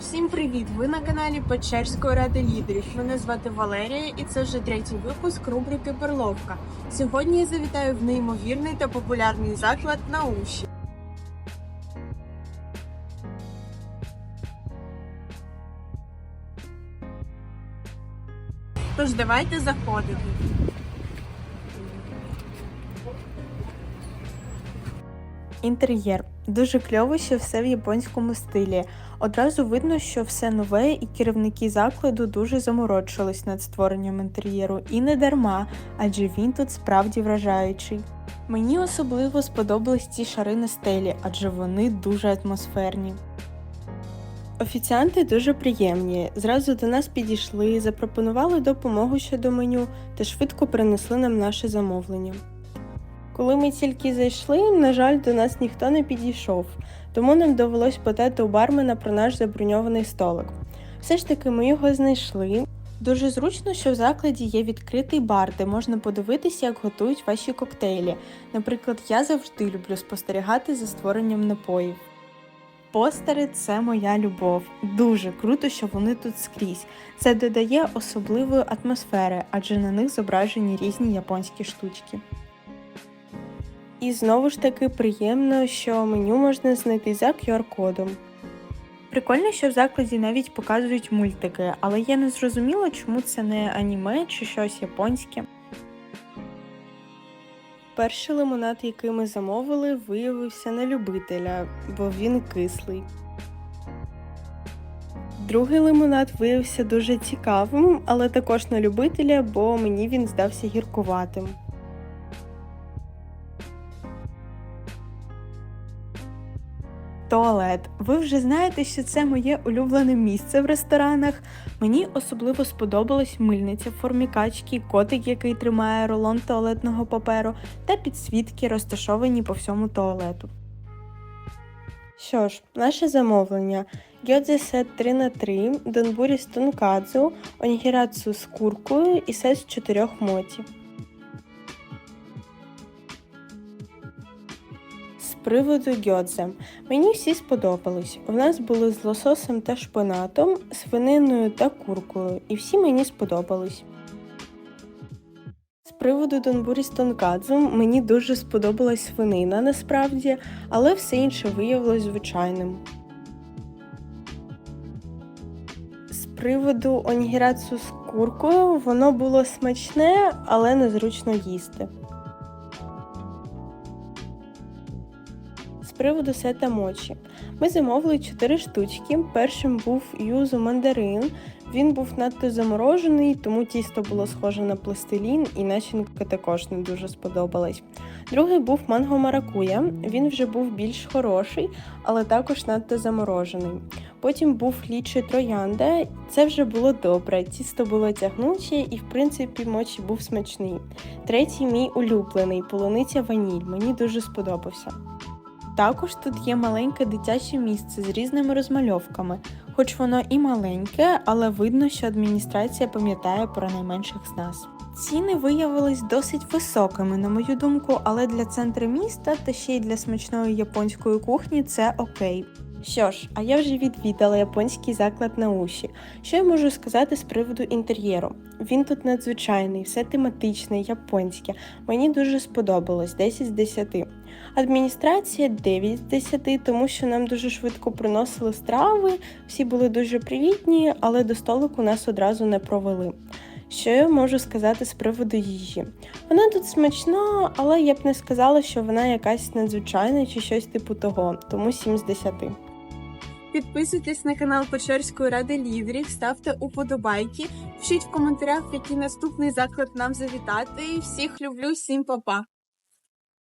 Всім привіт! Ви на каналі Печерської ради лідерів. Мене звати Валерія, і це вже третій випуск рубрики Перловка. Сьогодні я завітаю в неймовірний та популярний заклад на уші. Тож давайте заходити. Інтер'єр дуже кльово, що все в японському стилі. Одразу видно, що все нове, і керівники закладу дуже заморочились над створенням інтер'єру, і не дарма, адже він тут справді вражаючий. Мені особливо сподобались ці шари на стелі, адже вони дуже атмосферні. Офіціанти дуже приємні. Зразу до нас підійшли, запропонували допомогу щодо меню та швидко принесли нам наше замовлення. Коли ми тільки зайшли, на жаль, до нас ніхто не підійшов, тому нам довелось питати у бармена про наш заброньований столик. Все ж таки, ми його знайшли. Дуже зручно, що в закладі є відкритий бар, де можна подивитися, як готують ваші коктейлі. Наприклад, я завжди люблю спостерігати за створенням напоїв. Постери це моя любов. Дуже круто, що вони тут скрізь. Це додає особливої атмосфери, адже на них зображені різні японські штучки. І знову ж таки приємно, що меню можна знайти за QR-кодом. Прикольно, що в закладі навіть показують мультики, але я не зрозуміла, чому це не аніме чи щось японське. Перший лимонад, який ми замовили, виявився на любителя, бо він кислий. Другий лимонад виявився дуже цікавим, але також на любителя, бо мені він здався гіркуватим. Туалет. Ви вже знаєте, що це моє улюблене місце в ресторанах. Мені особливо сподобалась мильниця в формі качки, котик, який тримає рулон туалетного паперу, та підсвітки, розташовані по всьому туалету. Що ж, наше замовлення: гьодзе сет 3 на 3 донбурі з тонкадзу, онігірацу з куркою і сет з чотирьох моті. Приводу гьодзе. Мені всі сподобались. У нас були з лососем та шпинатом, свининою та куркою, і всі мені сподобались. З приводу донбурі з тонкадзу мені дуже сподобалась свинина насправді, але все інше виявилось звичайним. З приводу онігірацу з куркою воно було смачне, але незручно їсти. Приводу сета мочі. Ми замовили 4 штучки. Першим був юзу мандарин. Він був надто заморожений, тому тісто було схоже на пластилін, і начинка також не дуже сподобалась. Другий був манго маракуя. Він вже був більш хороший, але також надто заморожений. Потім був лічий троянда. Це вже було добре. Тісто було тягнуче і, в принципі, мочі був смачний. Третій мій улюблений полуниця ваніль. Мені дуже сподобався. Також тут є маленьке дитяче місце з різними розмальовками, хоч воно і маленьке, але видно, що адміністрація пам'ятає про найменших з нас. Ціни виявились досить високими, на мою думку, але для центру міста та ще й для смачної японської кухні це окей. Що ж, а я вже відвідала японський заклад на уші. Що я можу сказати з приводу інтер'єру? Він тут надзвичайний, все тематичне, японське. Мені дуже сподобалось 10 з 10. Адміністрація 9 з 10, тому що нам дуже швидко приносили страви, всі були дуже привітні, але до столику нас одразу не провели. Що я можу сказати з приводу їжі? Вона тут смачна, але я б не сказала, що вона якась надзвичайна чи щось типу того, тому 7 з 10. Підписуйтесь на канал Печерської ради лідерів, ставте уподобайки, пишіть в коментарях, в який наступний заклад нам завітати. Всіх люблю, всім па-па!